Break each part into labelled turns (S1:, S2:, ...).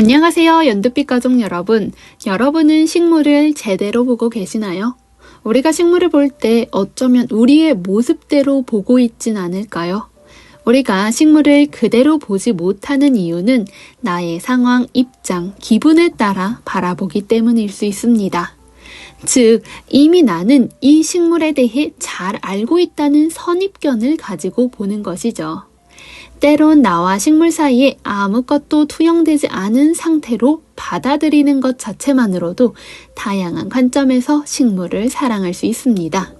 S1: 안녕하세요. 연두빛 가족 여러분. 여러분은 식물을 제대로 보고 계시나요? 우리가 식물을 볼 때 어쩌면 우리의 모습대로 보고 있진 않을까요? 우리가 식물을 그대로 보지 못하는 이유는 나의 상황, 입장, 기분에 따라 바라보기 때문일 수 있습니다. 즉, 이미 나는 이 식물에 대해 잘 알고 있다는 선입견을 가지고 보는 것이죠. 때론 나와 식물 사이에 아무것도 투영되지 않은 상태로 받아들이는 것 자체만으로도 다양한 관점에서 식물을 사랑할 수 있습니다.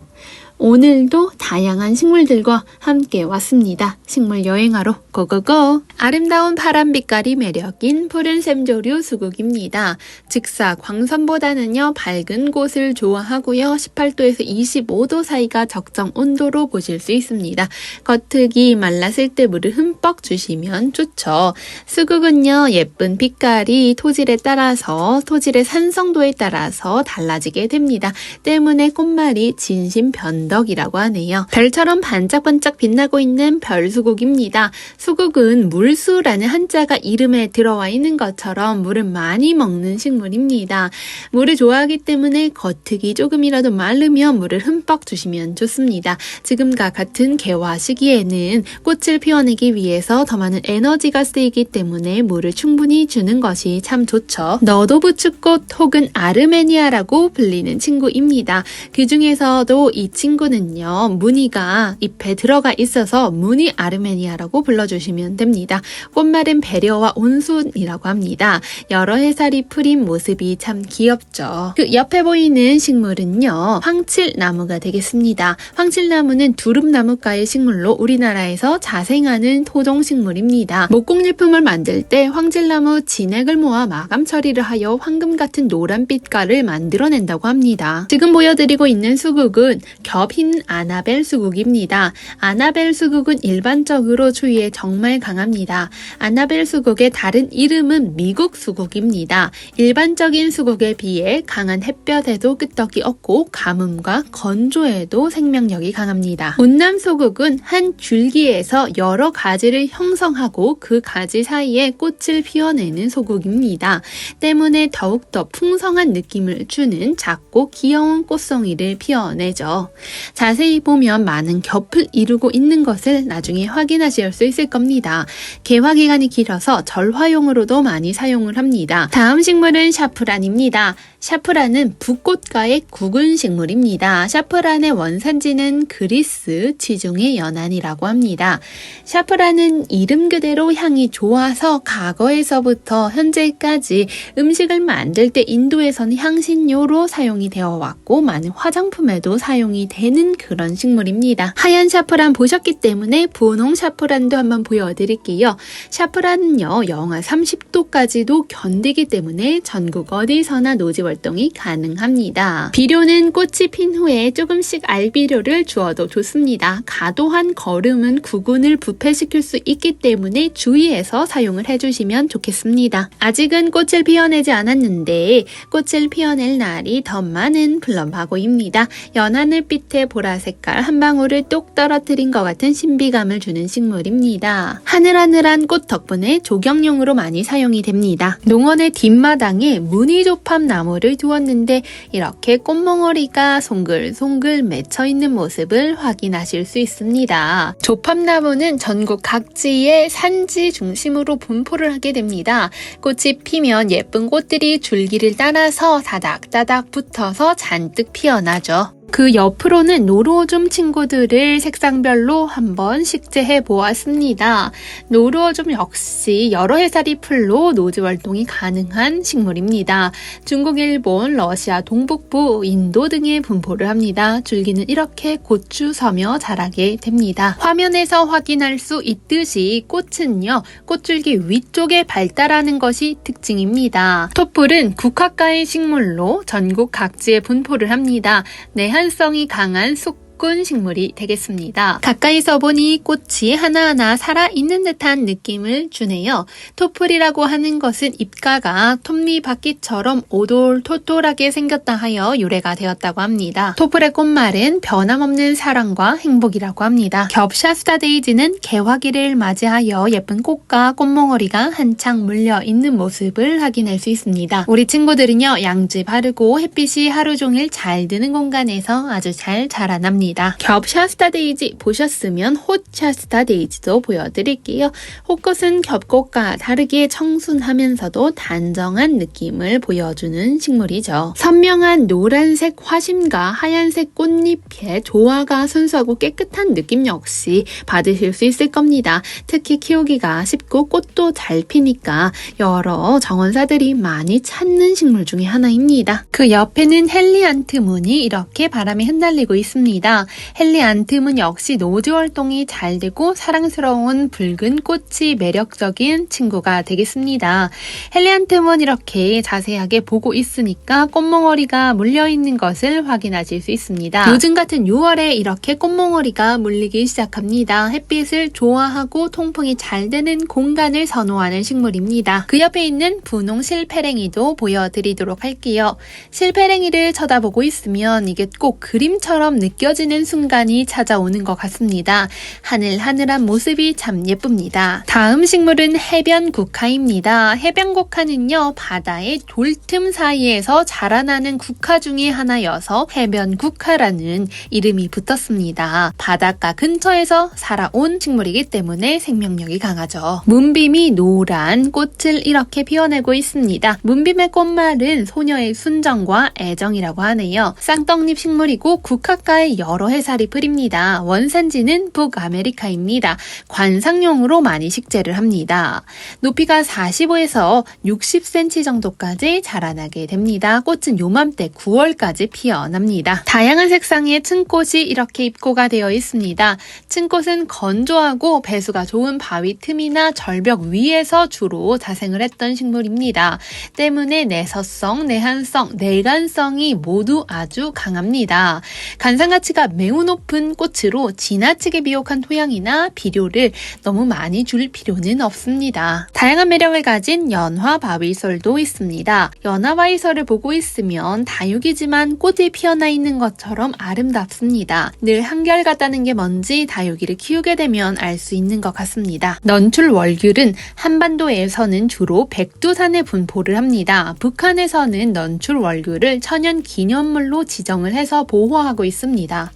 S1: 오늘도 다양한 식물들과 함께 왔습니다. 식물 여행하러 고고고! 아름다운 파란 빛깔이 매력인 푸른 샘조류 수국입니다. 즉사 광선보다는요 밝은 곳을 좋아하고요. 18도에서 25도 사이가 적정 온도로 보실 수 있습니다. 겉흙이 말랐을 때 물을 흠뻑 주시면 좋죠. 수국은요 예쁜 빛깔이 토질에 따라서 토질의 산성도에 따라서 달라지게 됩니다. 때문에 꽃말이 진심 변 덕이라고 하네요. 별처럼 반짝반짝 빛나고 있는 별수국입니다. 수국은 물수라는 한자가 이름에 들어와 있는 것처럼 물을 많이 먹는 식물입니다. 물을 좋아하기 때문에 겉흙이 조금이라도 마르면 물을 흠뻑 주시면 좋습니다. 지금과 같은 개화 시기에는 꽃을 피워내기 위해서 더 많은 에너지가 쓰이기 때문에 물을 충분히 주는 것이 참 좋죠. 너도부축꽃 혹은 아르메니아라고 불리는 친구입니다. 그 중에서도 이 친구 는요, 무늬가 잎에 들어가 있어서 무늬 아르메니아라고 불러주시면 됩니다. 꽃말은 배려와 온순이라고 합니다. 여러 해살이 풀인 모습이 참 귀엽죠. 그 옆에 보이는 식물은요, 황칠나무가 되겠습니다. 황칠나무는 두릅나무과의 식물로 우리나라에서 자생하는 토종식물입니다. 목공예품을 만들 때 황질나무 진액을 모아 마감 처리를 하여 황금 같은 노란빛깔을 만들어낸다고 합니다. 지금 보여드리고 있는 수국은 겹흰 아나벨 수국입니다. 아나벨 수국은 일반적으로 추위에 정말 강합니다. 아나벨 수국의 다른 이름은 미국 수국입니다. 일반적인 수국에 비해 강한 햇볕에도 끄떡이 없고 가뭄과 건조에도 생명력이 강합니다. 온남 수국은 한 줄기에서 여러 가지를 형성하고 그 가지 사이에 꽃을 피워내는 소국입니다. 때문에 더욱더 풍성한 느낌을 주는 작고 귀여운 꽃송이를 피워내죠. 자세히 보면 많은 겹을 이루고 있는 것을 나중에 확인하실 수 있을 겁니다. 개화 기간이 길어서 절화용으로도 많이 사용을 합니다. 다음 식물은 샤프란입니다. 샤프란은 붓꽃과의 국은 식물입니다. 샤프란의 원산지는 그리스 지중해 연안이라고 합니다. 샤프란은 이름 그대로 향이 좋아서 과거에서부터 현재까지 음식을 만들 때 인도에서는 향신료로 사용이 되어 왔고 많은 화장품에도 사용이 되는 그런 식물입니다. 하얀 샤프란 보셨기 때문에 분홍 샤프란도 한번 보여드릴게요. 샤프란은요 영하 30도까지도 견디기 때문에 전국 어디서나 노지 활동이 가능합니다. 비료는 꽃이 핀 후에 조금씩 알비료를 주어도 좋습니다. 과도한 거름은 구근을 부패시킬 수 있기 때문에 주의해서 사용을 해주시면 좋겠습니다. 아직은 꽃을 피워내지 않았는데 꽃을 피워낼 날이 더 많은 플럼 바고입니다. 연하늘빛 의 보라 색깔 한 방울을 똑 떨어뜨린 것 같은 신비감을 주는 식물입니다. 하늘하늘한 꽃 덕분에 조경용으로 많이 사용이 됩니다. 농원의 뒷마당에 무늬조팝 나무를 두었는데 이렇게 꽃몽어리가 송글송글 맺혀 있는 모습을 확인하실 수 있습니다. 조팝나무는 전국 각지의 산지 중심으로 분포를 하게 됩니다. 꽃이 피면 예쁜 꽃들이 줄기를 따라서 다닥다닥 붙어서 잔뜩 피어나죠. 그 옆으로는 노루오줌 친구들을 색상별로 한번 식재해 보았습니다. 노루오줌 역시 여러 해살이 풀로 노즈 활동이 가능한 식물입니다. 중국, 일본, 러시아, 동북부, 인도 등에 분포를 합니다. 줄기는 이렇게 고추 서며 자라게 됩니다. 화면에서 확인할 수 있듯이 꽃은요, 꽃줄기 위쪽에 발달하는 것이 특징입니다. 토플은 국화과의 식물로 전국 각지에 분포를 합니다. 내한 성이 강한 속 복근 식물이 되겠습니다. 가까이서 보니 꽃이 하나하나 살아있는 듯한 느낌을 주네요. 토플이라고 하는 것은 잎가가 톱니바퀴처럼 오돌토돌하게 생겼다 하여 유래가 되었다고 합니다. 토플의 꽃말은 변함없는 사랑과 행복이라고 합니다. 겹샤스타 데이지는 개화기를 맞이하여 예쁜 꽃과 꽃몽어리가 한창 물려 있는 모습을 확인할 수 있습니다. 우리 친구들은요, 양지 바르고 햇빛이 하루 종일 잘 드는 공간에서 아주 잘 자라납니다. 겹 샤스타 데이지 보셨으면 홑샤스타 데이지도 보여드릴게요. 홑꽃은 겹꽃과 다르게 청순하면서도 단정한 느낌을 보여주는 식물이죠. 선명한 노란색 화심과 하얀색 꽃잎의 조화가 순수하고 깨끗한 느낌 역시 받으실 수 있을 겁니다. 특히 키우기가 쉽고 꽃도 잘 피니까 여러 정원사들이 많이 찾는 식물 중에 하나입니다. 그 옆에는 헬리안트문이 이렇게 바람에 흩날리고 있습니다. 헬리안트문 역시 노즈 활동이 잘 되고 사랑스러운 붉은 꽃이 매력적인 친구가 되겠습니다. 헬리안트문 이렇게 자세하게 보고 있으니까 꽃몽어리가 물려있는 것을 확인하실 수 있습니다. 요즘 같은 6월에 이렇게 꽃몽어리가 물리기 시작합니다. 햇빛을 좋아하고 통풍이 잘 되는 공간을 선호하는 식물입니다. 그 옆에 있는 분홍 실패랭이도 보여드리도록 할게요. 실패랭이를 쳐다보고 있으면 이게 꼭 그림처럼 느껴지는 순간이 찾아오는 것 같습니다. 하늘하늘한 모습이 참 예쁩니다. 다음 식물은 해변 국화입니다. 해변 국화는요, 바다의 돌틈 사이에서 자라나는 국화 중에 하나여서 해변 국화라는 이름이 붙었습니다. 바닷가 근처에서 살아온 식물이기 때문에 생명력이 강하죠. 문빔이 노란 꽃을 이렇게 피워내고 있습니다. 문빔의 꽃말은 소녀의 순정과 애정이라고 하네요. 쌍떡잎 식물이고 국화가에 여러 해살이 풀입니다. 원산지는 북아메리카입니다. 관상용으로 많이 식재를 합니다. 높이가 45에서 60cm 정도까지 자라나게 됩니다. 꽃은 요맘때 9월까지 피어납니다. 다양한 색상의 층꽃이 이렇게 입고가 되어 있습니다. 층꽃은 건조하고 배수가 좋은 바위 틈이나 절벽 위에서 주로 자생을 했던 식물입니다. 때문에 내서성, 내한성, 내간성이 모두 아주 강합니다. 간상 가치가 매우 높은 꽃으로 지나치게 비옥한 토양이나 비료를 너무 많이 줄 필요는 없습니다. 다양한 매력을 가진 연화 바위설도 있습니다. 연화 바위설을 보고 있으면 다육이지만 꽃이 피어나 있는 것처럼 아름답습니다. 늘 한결같다는 게 뭔지 다육이를 키우게 되면 알 수 있는 것 같습니다. 넌출 월귤은 한반도에서는 주로 백두산에 분포를 합니다. 북한에서는 넌출 월귤을 천연 기념물로 지정을 해서 보호하고 있습니다.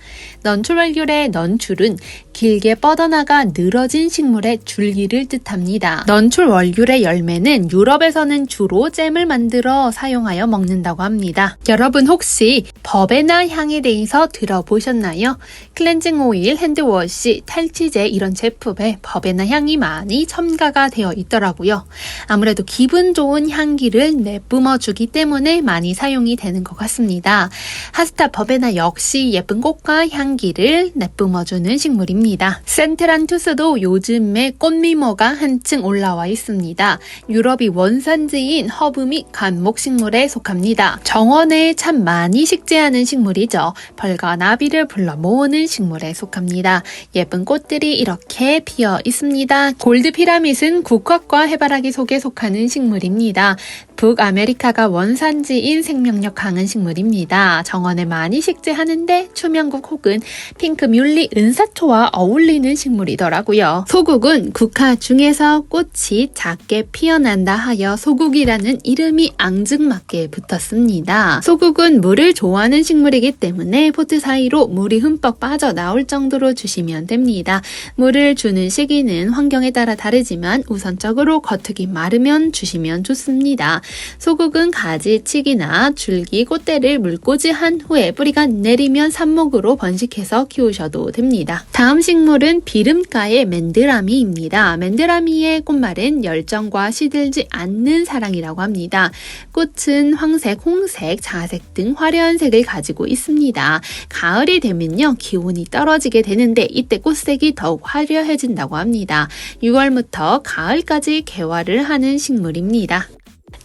S1: 넌출 월귤의 넌출은 길게 뻗어나가 늘어진 식물의 줄기를 뜻합니다. 넌출 월귤의 열매는 유럽에서는 주로 잼을 만들어 사용하여 먹는다고 합니다. 여러분 혹시 버베나 향에 대해서 들어보셨나요? 클렌징 오일, 핸드워시, 탈취제 이런 제품에 버베나 향이 많이 첨가가 되어 있더라고요. 아무래도 기분 좋은 향기를 내뿜어 주기 때문에 많이 사용이 되는 것 같습니다. 하스타 버베나 역시 예쁜 꽃과 향기를 내뿜어 주는 식물입니다. 센트란 투스도 요즘에 꽃미모가 한층 올라와 있습니다. 유럽이 원산지인 허브 및 간목 식물에 속합니다. 정원에 참 많이 식재하는 식물이죠. 벌과 나비를 불러 모으는 식물에 속합니다. 예쁜 꽃들이 이렇게 피어 있습니다. 골드 피라밋은 국화과 해바라기 속에 속하는 식물입니다. 북아메리카가 원산지인 생명력 강한 식물입니다. 정원에 많이 식재하는데 추명국 혹은 핑크 뮬리 은사초와 어울리는 식물이더라고요. 소국은 국화 중에서 꽃이 작게 피어난다 하여 소국이라는 이름이 앙증맞게 붙었습니다. 소국은 물을 좋아하는 식물이기 때문에 포트 사이로 물이 흠뻑 빠져나올 정도로 주시면 됩니다. 물을 주는 시기는 환경에 따라 다르지만 우선적으로 겉흙이 마르면 주시면 좋습니다. 소국은 가지치기나 줄기, 꽃대를 물꽂이 한 후에 뿌리가 내리면 삽목으로 번식해서 키우셔도 됩니다. 다음 식물은 비름가의 맨드라미입니다. 맨드라미의 꽃말은 열정과 시들지 않는 사랑이라고 합니다. 꽃은 황색, 홍색, 자색 등 화려한 색을 가지고 있습니다. 가을이 되면요, 기온이 떨어지게 되는데 이때 꽃색이 더욱 화려해진다고 합니다. 6월부터 가을까지 개화를 하는 식물입니다.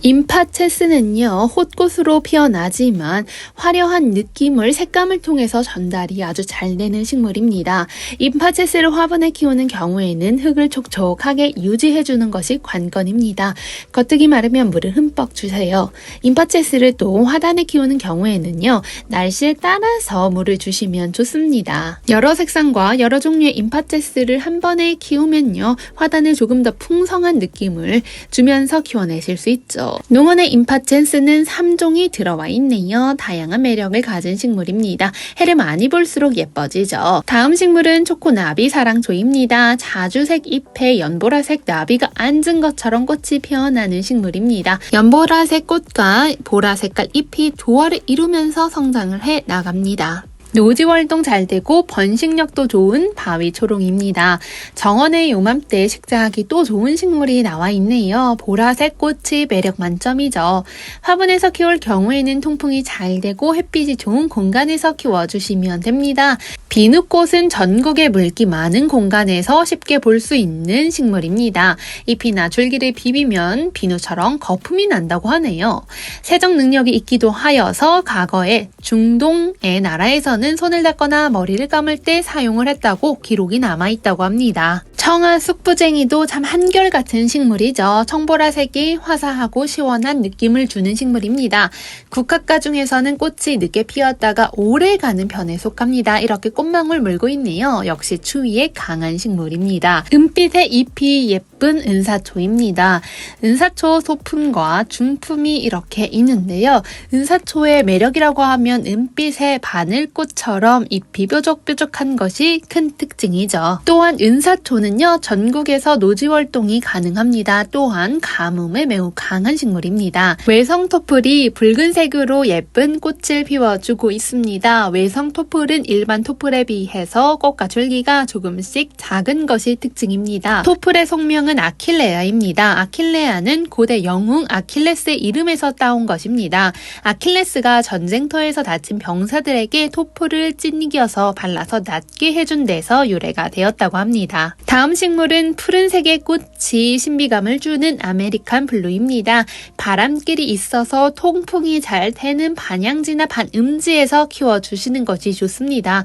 S1: 임파체스는요, 헛꽃으로 피어나지만 화려한 느낌을 색감을 통해서 전달이 아주 잘 되는 식물입니다. 임파체스를 화분에 키우는 경우에는 흙을 촉촉하게 유지해주는 것이 관건입니다. 겉뜨기 마르면 물을 흠뻑 주세요. 임파체스를 또 화단에 키우는 경우에는요, 날씨에 따라서 물을 주시면 좋습니다. 여러 색상과 여러 종류의 임파체스를 한 번에 키우면요, 화단에 조금 더 풍성한 느낌을 주면서 키워내실 수 있죠. 농원의 임파체스는 3종이 들어와 있네요. 다양한 매력을 가진 식물입니다. 해를 많이 볼수록 예뻐지죠. 다음 식물은 초코나비 사랑초입니다. 자주색 잎에 연보라색 나비가 앉은 것처럼 꽃이 피어나는 식물입니다. 연보라색 꽃과 보라색깔 잎이 조화를 이루면서 성장을 해 나갑니다. 노지 활동 잘 되고 번식력도 좋은 바위 초롱입니다. 정원의 요맘때 식재하기 또 좋은 식물이 나와 있네요. 보라색 꽃이 매력 만점이죠. 화분에서 키울 경우에는 통풍이 잘 되고 햇빛이 좋은 공간에서 키워주시면 됩니다. 비누꽃은 전국에 물기 많은 공간에서 쉽게 볼 수 있는 식물입니다. 잎이나 줄기를 비비면 비누처럼 거품이 난다고 하네요. 세정 능력이 있기도 하여서 과거에 중동의 나라에서는 손을 닦거나 머리를 감을 때 사용을 했다고 기록이 남아 있다고 합니다. 청아 쑥부쟁이도 참 한결같은 식물이죠. 청보라색이 화사하고 시원한 느낌을 주는 식물입니다. 국화가 중에서는 꽃이 늦게 피었다가 오래 가는 편에 속합니다. 이렇게 꽃망울 물고 있네요. 역시 추위에 강한 식물입니다. 은빛의 잎이 예쁜 은사초입니다. 은사초 소품과 중품이 이렇게 있는데요. 은사초의 매력이라고 하면 은빛의 바늘꽃처럼 잎이 뾰족뾰족한 것이 큰 특징이죠. 또한 은사초는요, 전국에서 노지 활동이 가능합니다. 또한 가뭄에 매우 강한 식물입니다. 외성 토플이 붉은색으로 예쁜 꽃을 피워주고 있습니다. 외성 토플은 일반 토플에 비해서 꽃과 줄기가 조금씩 작은 것이 특징입니다. 토플의 속명 은 아킬레아입니다. 아킬레아는 고대 영웅 아킬레스의 이름에서 따온 것입니다. 아킬레스가 전쟁터에서 다친 병사들에게 토플을 찐이겨서 발라서 낫게 해준 데서 유래가 되었다고 합니다. 다음 식물은 푸른색의 꽃이 신비감을 주는 아메리칸 블루입니다. 바람길이 있어서 통풍이 잘 되는 반양지나 반음지에서 키워주시는 것이 좋습니다.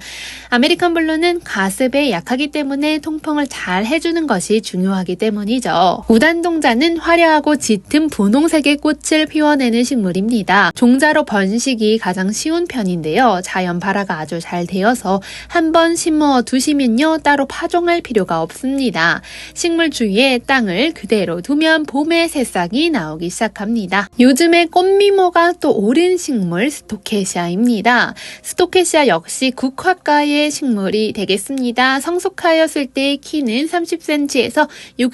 S1: 아메리칸 블루는 가습에 약하기 때문에 통풍을 잘 해주는 것이 중요하기 때문 이죠. 우단동자는 화려하고 짙은 분홍색의 꽃을 피워내는 식물입니다. 종자로 번식이 가장 쉬운 편인데요. 자연 발화가 아주 잘 되어서 한번 심어 두시면요. 따로 파종할 필요가 없습니다. 식물 주위에 땅을 그대로 두면 봄에 새싹이 나오기 시작합니다. 요즘에 꽃미모가 또 오른 식물 스토케시아입니다. 스토케시아 역시 국화과의 식물이 되겠습니다. 성숙하였을 때 키는 30cm에서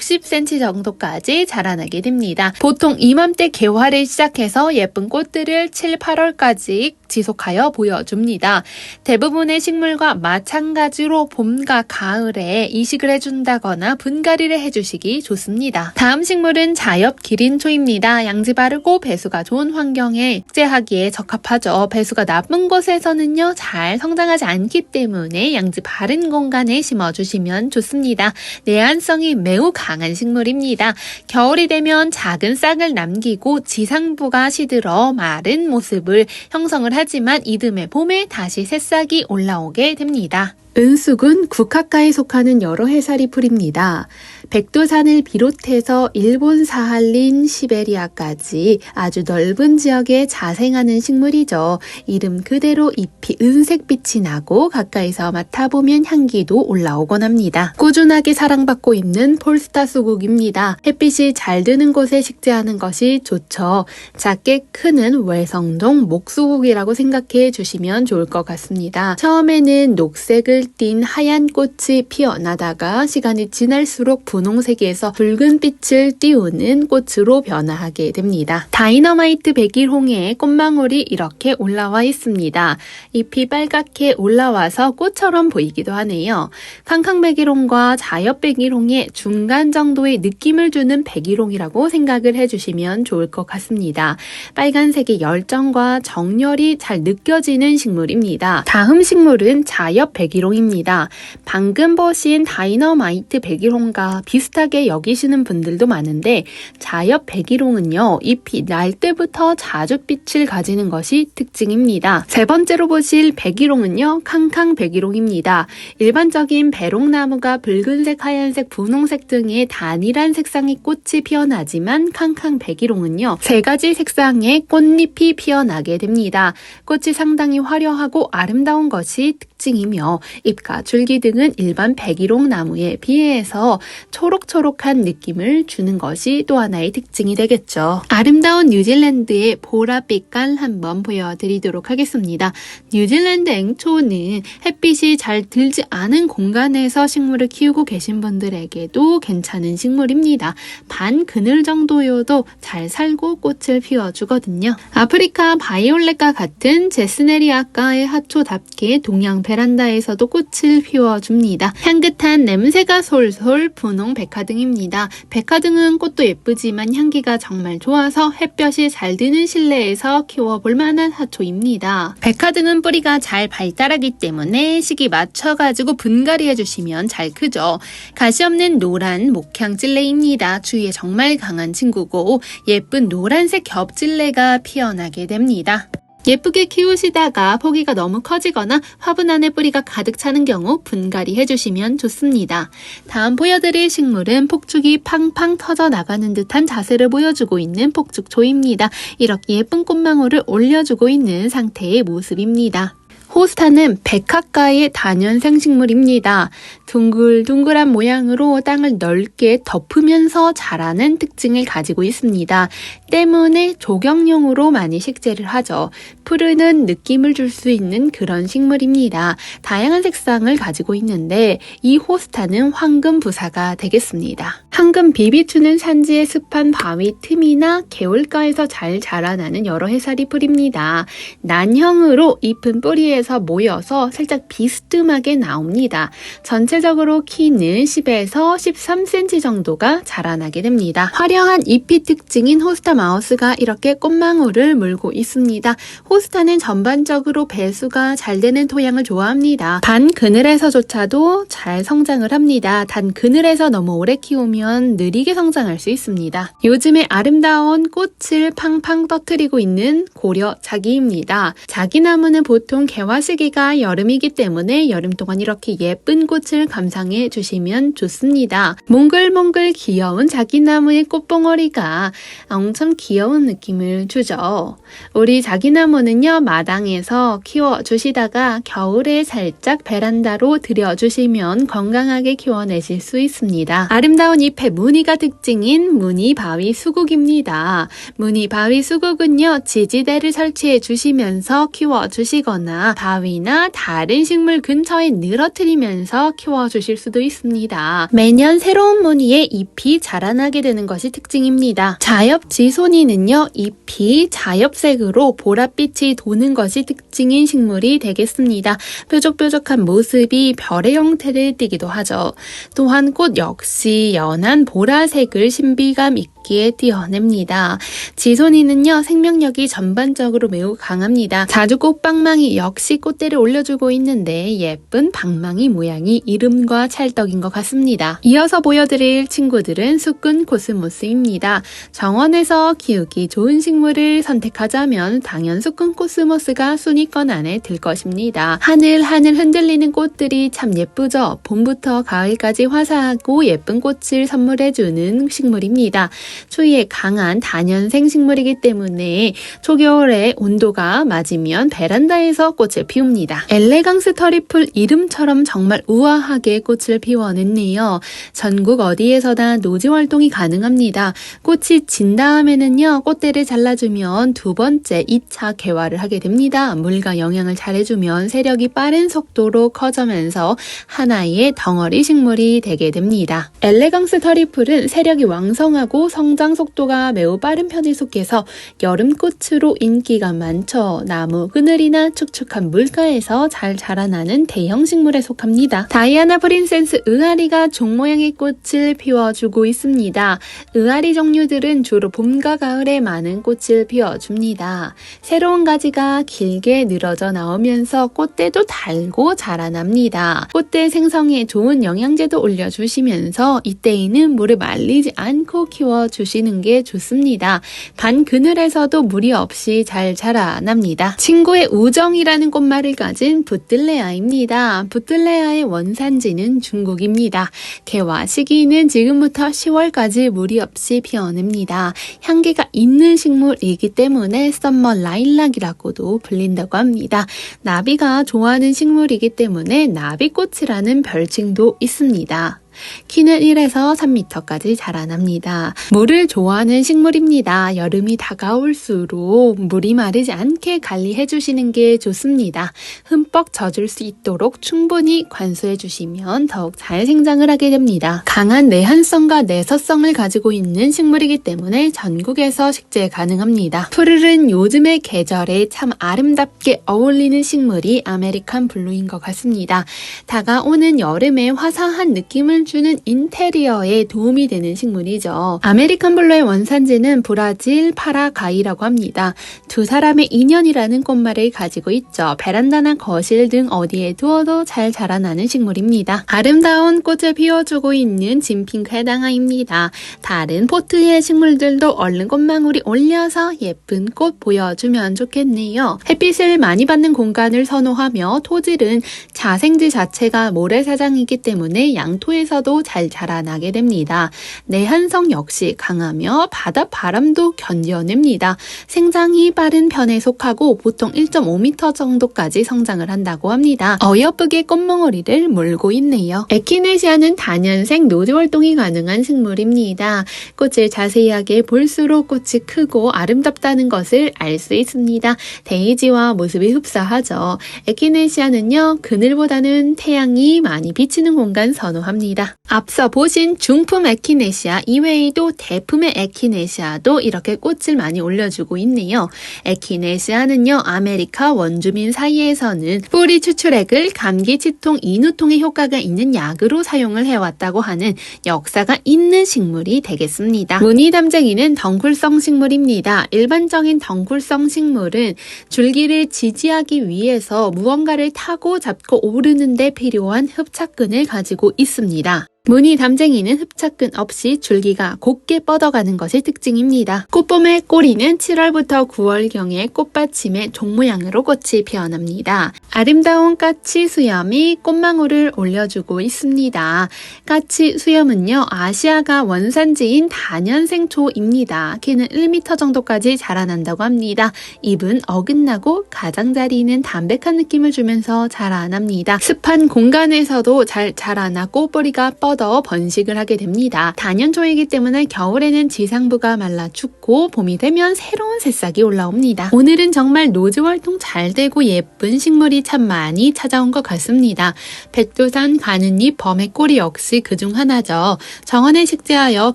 S1: 60cm 정도까지 자라나게 됩니다. 보통 이맘때 개화를 시작해서 예쁜 꽃들을 7, 8월까지 지속하여 보여줍니다. 대부분의 식물과 마찬가지로 봄과 가을에 이식을 해준다거나 분갈이를 해주시기 좋습니다. 다음 식물은 자엽 기린초입니다. 양지 바르고 배수가 좋은 환경에 식재하기에 적합하죠. 배수가 나쁜 곳에서는요 잘 성장하지 않기 때문에 양지 바른 공간에 심어주시면 좋습니다. 내한성이 매우 강한 식물입니다. 겨울이 되면 작은 싹을 남기고 지상부가 시들어 마른 모습을 형성을 하지만 이듬해 봄에 다시 새싹이 올라오게 됩니다. 은숙은 국화과에 속하는 여러 해살이 풀입니다. 백두산을 비롯해서 일본 사할린, 시베리아까지 아주 넓은 지역에 자생하는 식물이죠. 이름 그대로 잎이 은색빛이 나고 가까이서 맡아보면 향기도 올라오곤 합니다. 꾸준하게 사랑받고 있는 폴스타 수국입니다. 햇빛이 잘 드는 곳에 식재하는 것이 좋죠. 작게 크는 외성종 목수국이라고 생각해 주시면 좋을 것 같습니다. 처음에는 녹색을 띤 하얀 꽃이 피어나다가 시간이 지날수록 분 홍색에서 붉은 빛을 띄우는 꽃으로 변화하게 됩니다. 다이너마이트 백일홍의 꽃망울이 이렇게 올라와 있습니다. 잎이 빨갛게 올라와서 꽃처럼 보이기도 하네요. 캉캉백일홍과 자엽백일홍의 중간 정도의 느낌을 주는 백일홍이라고 생각을 해주시면 좋을 것 같습니다. 빨간색의 열정과 정열이 잘 느껴지는 식물입니다. 다음 식물은 자엽 백일홍입니다. 방금 보신 다이너마이트 백일홍과 비슷하게 여기시는 분들도 많은데 자엽 백일홍은요 잎이 날 때부터 자줏빛을 가지는 것이 특징입니다. 세 번째로 보실 백일홍은요 캉캉 백일홍입니다. 일반적인 배롱나무가 붉은색, 하얀색, 분홍색 등의 단일한 색상의 꽃이 피어나지만 캉캉 백일홍은요 세 가지 색상의 꽃잎이 피어나게 됩니다. 꽃이 상당히 화려하고 아름다운 것이 특징이며 잎과 줄기 등은 일반 백일홍 나무에 비해서 초록초록한 느낌을 주는 것이 또 하나의 특징이 되겠죠. 아름다운 뉴질랜드의 보랏빛깔 한번 보여드리도록 하겠습니다. 뉴질랜드 앵초는 햇빛이 잘 들지 않은 공간에서 식물을 키우고 계신 분들에게도 괜찮은 식물입니다. 반 그늘 정도여도 잘 살고 꽃을 피워주거든요. 아프리카 바이올렛과 같은 제스네리아과의 하초답게 동양 베란다에서도 꽃을 피워줍니다. 향긋한 냄새가 솔솔 분홍 백화등입니다. 백화등은 꽃도 예쁘지만 향기가 정말 좋아서 햇볕이 잘 드는 실내에서 키워볼 만한 하초입니다. 백화등은 뿌리가 잘 발달하기 때문에 시기 맞춰가지고 분갈이 해주시면 잘 크죠. 가시 없는 노란 목향찔레입니다. 주위에 정말 강한 친구고 예쁜 노란색 겹찔레가 피어나게 됩니다. 예쁘게 키우시다가 포기가 너무 커지거나 화분 안에 뿌리가 가득 차는 경우 분갈이 해주시면 좋습니다. 다음 보여드릴 식물은 폭죽이 팡팡 터져 나가는 듯한 자세를 보여주고 있는 폭죽초입니다. 이렇게 예쁜 꽃망울을 올려주고 있는 상태의 모습입니다. 호스타는 백합과의 단연생 식물입니다. 둥글둥글한 모양으로 땅을 넓게 덮으면서 자라는 특징을 가지고 있습니다. 때문에 조경용으로 많이 식재를 하죠. 푸르는 느낌을 줄 수 있는 그런 식물입니다. 다양한 색상을 가지고 있는데 이 호스타는 황금 부사가 되겠습니다. 황금 비비추는 산지의 습한 바위 틈이나 개울가에서 잘 자라나는 여러 해살이 뿌립니다. 난형으로 잎은 뿌리에서 모여서 살짝 비스듬하게 나옵니다. 전체 적으로 키는 10에서 13cm 정도가 자라나게 됩니다. 화려한 잎이 특징인 호스타 마우스가 이렇게 꽃망울을 물고 있습니다. 호스타는 전반적으로 배수가 잘 되는 토양을 좋아합니다. 반 그늘에서조차도 잘 성장을 합니다. 단 그늘에서 너무 오래 키우면 느리게 성장할 수 있습니다. 요즘에 아름다운 꽃을 팡팡 떠트리고 있는 고려 자기입니다. 자기 나무는 보통 개화 시기가 여름이기 때문에 여름 동안 이렇게 예쁜 꽃을 감상해 주시면 좋습니다. 몽글몽글 귀여운 자기나무의 꽃봉오리가 엄청 귀여운 느낌을 주죠. 우리 자기나무는요, 마당에서 키워 주시다가 겨울에 살짝 베란다로 들여주시면 건강하게 키워내실 수 있습니다. 아름다운 잎의 무늬가 특징인 무늬 바위 수국입니다. 무늬 바위 수국은요, 지지대를 설치해 주시면서 키워 주시거나 바위나 다른 식물 근처에 늘어뜨리면서 키워 주실 수도 있습니다. 매년 새로운 무늬의 잎이 자라나게 되는 것이 특징입니다. 자엽 지소니는요, 잎이 자엽색으로 보랏빛이 도는 것이 특징인 식물이 되겠습니다. 뾰족뾰족한 모습이 별의 형태를 띠기도 하죠. 또한 꽃 역시 연한 보라색을 신비감 있게 띄어냅니다. 지소니는요, 생명력이 전반적으로 매우 강합니다. 자주 꽃방망이 역시 꽃대를 올려주고 있는데 예쁜 방망이 모양이 이름과 찰떡인 것 같습니다. 이어서 보여드릴 친구들은 수꾼 코스모스입니다. 정원에서 키우기 좋은 식물을 선택하자면 당연 수꾼 코스모스가 순위권 안에 들 것입니다. 하늘 하늘 흔들리는 꽃들이 참 예쁘죠? 봄부터 가을까지 화사하고 예쁜 꽃을 선물해주는 식물입니다. 추위에 강한 단연생 식물이기 때문에 초겨울에 온도가 맞으면 베란다에서 꽃을 피웁니다. 엘레강스 터리플 이름처럼 정말 우아하게 꽃을 피워냈네요. 전국 어디에서나 노지 활동이 가능합니다. 꽃이 진 다음에는요, 꽃대를 잘라주면 두 번째 2차 개화를 하게 됩니다. 물과 영양을 잘해주면 세력이 빠른 속도로 커져면서 하나의 덩어리 식물이 되게 됩니다. 엘레강스 터리플은 세력이 왕성하고 성장 속도가 매우 빠른 편에 속해서 여름꽃으로 인기가 많죠. 나무 그늘이나 축축한 물가에서 잘 자라나는 대형 식물에 속합니다. 다이아나 프린세스 의아리가 종 모양의 꽃을 피워주고 있습니다. 의아리 종류들은 주로 봄과 가을에 많은 꽃을 피워줍니다. 새로운 가지가 길게 늘어져 나오면서 꽃대도 달고 자라납니다. 꽃대 생성에 좋은 영양제도 올려주시면서 이때에는 물을 말리지 않고 키워 주시는 게 좋습니다. 반 그늘에서도 무리 없이 잘 자라납니다. 친구의 우정이라는 꽃말을 가진 부틀레아입니다. 부틀레아의 원산지는 중국입니다. 개화 시기는 지금부터 10월까지 무리 없이 피어납니다. 향기가 있는 식물이기 때문에 썸머 라일락이라고도 불린다고 합니다. 나비가 좋아하는 식물이기 때문에 나비꽃이라는 별칭도 있습니다. 키는 1에서 3m까지 자라납니다. 물을 좋아하는 식물입니다. 여름이 다가올수록 물이 마르지 않게 관리해 주시는 게 좋습니다. 흠뻑 젖을 수 있도록 충분히 관수해 주시면 더욱 잘 생장을 하게 됩니다. 강한 내한성과 내서성을 가지고 있는 식물이기 때문에 전국에서 식재 가능합니다. 푸르른 요즘의 계절에 참 아름답게 어울리는 식물이 아메리칸 블루인 것 같습니다. 다가오는 여름에 화사한 느낌을 주는 인테리어에 도움이 되는 식물이죠. 아메리칸 블루의 원산지는 브라질 파라가이라고 합니다. 두 사람의 인연이라는 꽃말을 가지고 있죠. 베란다나 거실 등 어디에 두어도 잘 자라나는 식물입니다. 아름다운 꽃을 피워주고 있는 진핑크 해당아입니다. 다른 포트의 식물들도 얼른 꽃망울이 올려서 예쁜 꽃 보여주면 좋겠네요. 햇빛을 많이 받는 공간을 선호하며 토질은 자생지 자체가 모래사장이기 때문에 양토에서 도 잘 자라나게 됩니다. 내한성 역시 강하며 바다 바람도 견뎌냅니다. 생장이 빠른 편에 속하고 보통 1.5m 정도까지 성장을 한다고 합니다. 어여쁘게 꽃몽어리를 물고 있네요. 에키네시아는 단연생 노드 활동이 가능한 식물입니다. 꽃을 자세하게 볼수록 꽃이 크고 아름답다는 것을 알 수 있습니다. 데이지와 모습이 흡사하죠. 에키네시아는요, 그늘보다는 태양이 많이 비치는 공간 선호합니다. 앞서 보신 중품 에키네시아 이외에도 대품의 에키네시아도 이렇게 꽃을 많이 올려주고 있네요. 에키네시아는요, 아메리카 원주민 사이에서는 뿌리 추출액을 감기, 치통, 인후통에 효과가 있는 약으로 사용을 해왔다고 하는 역사가 있는 식물이 되겠습니다. 무늬 담쟁이는 덩굴성 식물입니다. 일반적인 덩굴성 식물은 줄기를 지지하기 위해서 무언가를 타고 잡고 오르는데 필요한 흡착근을 가지고 있습니다. 무늬 담쟁이는 흡착근 없이 줄기가 곱게 뻗어가는 것이 특징입니다. 꽃봄의 꼬리는 7월부터 9월경에 꽃받침의 종 모양으로 꽃이 피어납니다. 아름다운 까치 수염이 꽃망울을 올려주고 있습니다. 까치 수염은요, 아시아가 원산지인 다년생초입니다. 키는 1m 정도까지 자라난다고 합니다. 잎은 어긋나고 가장자리는 담백한 느낌을 주면서 자라납니다. 습한 공간에서도 잘 자라나 꽃뿌리가 뻗어 번식을 하게 됩니다. 단연초이기 때문에 겨울에는 지상부가 말라 죽고 봄이 되면 새로운 새싹이 올라옵니다. 오늘은 정말 노즈 활동 잘 되고 예쁜 식물이 참 많이 찾아온 것 같습니다. 백두산 가는잎 범의 꼬리 역시 그중 하나죠. 정원에 식재하여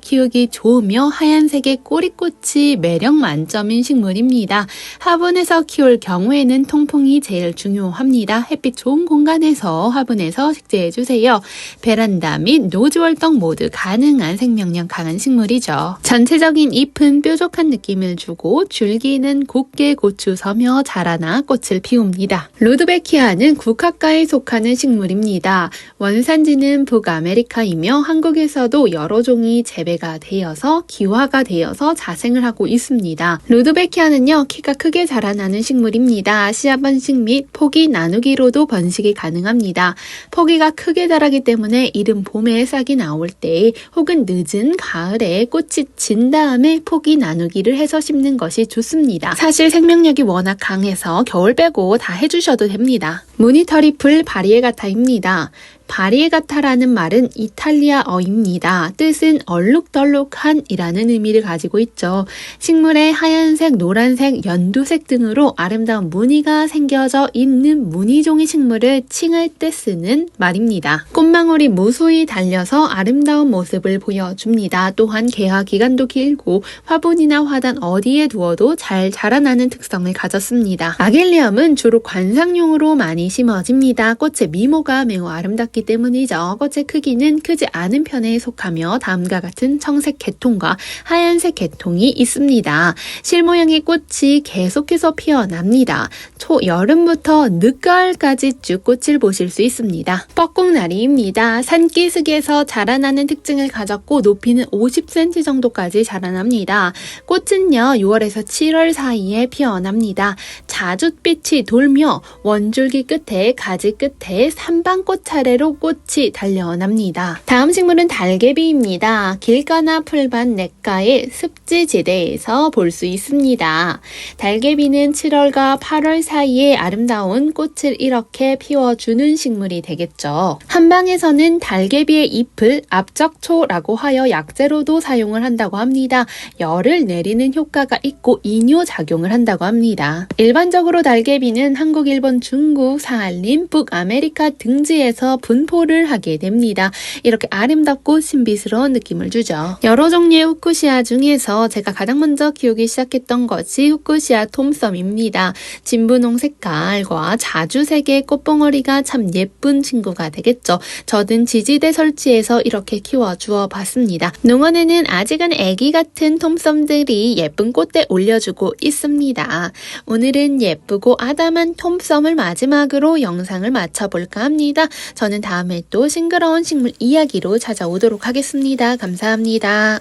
S1: 키우기 좋으며 하얀색의 꼬리꽃이 매력 만점인 식물입니다. 화분에서 키울 경우에는 통풍이 제일 중요합니다. 햇빛 좋은 공간에서 화분에서 식재해주세요. 베란다 및 노즈 활동 모두 가능한 생명력 강한 식물이죠. 전체적인 잎은 뾰족한 느낌을 주고 줄기는 곱게 고추 서며 자라나 꽃을 피웁니다. 루드베키아는 국화과에 속하는 식물입니다. 원산지는 북아메리카이며 한국에서도 여러 종이 재배가 되어서 기화가 되어서 자생을 하고 있습니다. 루드베키아는요 키가 크게 자라나는 식물입니다. 씨앗 번식 및 포기 나누기로도 번식이 가능합니다. 포기가 크게 자라기 때문에 이른 봄에 싹이 나올 때 혹은 늦은 가을에 꽃이 진 다음에 포기 나누기를 해서 심는 것이 좋습니다. 사실 생명력이 워낙 강해서 겨울 빼고 다 해주셔도 됩니다. 무늬 터리풀 바리에 가타입니다. 바리에가타라는 말은 이탈리아어입니다. 뜻은 얼룩덜룩한이라는 의미를 가지고 있죠. 식물에 하얀색, 노란색, 연두색 등으로 아름다운 무늬가 생겨져 있는 무늬종의 식물을 칭할 때 쓰는 말입니다. 꽃망울이 무수히 달려서 아름다운 모습을 보여줍니다. 또한 개화 기간도 길고 화분이나 화단 어디에 두어도 잘 자라나는 특성을 가졌습니다. 아길리엄은 주로 관상용으로 많이 심어집니다. 꽃의 미모가 매우 아름답 기 때문이죠. 꽃의 크기는 크지 않은 편에 속하며 다음과 같은 청색 계통과 하얀색 계통이 있습니다. 실 모양의 꽃이 계속해서 피어납니다. 초여름부터 늦가을까지 쭉 꽃을 보실 수 있습니다. 뻐꾹나리입니다. 산기슭에서 자라나는 특징을 가졌고 높이는 50cm 정도까지 자라납니다. 꽃은요 6월에서 7월 사이에 피어납니다. 자줏빛이 돌며 원줄기 끝에 가지 끝에 삼방꽃 차례로 꽃이 달려납니다. 다음 식물은 달개비입니다. 길가나 풀밭 냇가의 습지 지대에서 볼 수 있습니다. 달개비는 7월과 8월 사이에 아름다운 꽃을 이렇게 피워주는 식물이 되겠죠. 한방에서는 달개비의 잎을 앞적초라고 하여 약재로도 사용을 한다고 합니다. 열을 내리는 효과가 있고 이뇨 작용을 한다고 합니다. 일반적으로 달개비는 한국, 일본, 중국, 사할린, 북아메리카 등지에서 분포를 하게 됩니다. 이렇게 아름답고 신비스러운 느낌을 주죠. 여러 종류의 후쿠시아 중에서 제가 가장 먼저 키우기 시작했던 것이 후쿠시아 톰썸입니다. 진분홍 색깔과 자주색의 꽃봉오리가 참 예쁜 친구가 되겠죠. 저는 지지대 설치해서 이렇게 키워주어 봤습니다. 농원에는 아직은 애기 같은 톰썸들이 예쁜 꽃대 올려주고 있습니다. 오늘은 예쁘고 아담한 톰썸을 마지막으로 영상을 마쳐볼까 합니다. 저는 다음에 또 싱그러운 식물 이야기로 찾아오도록 하겠습니다. 감사합니다.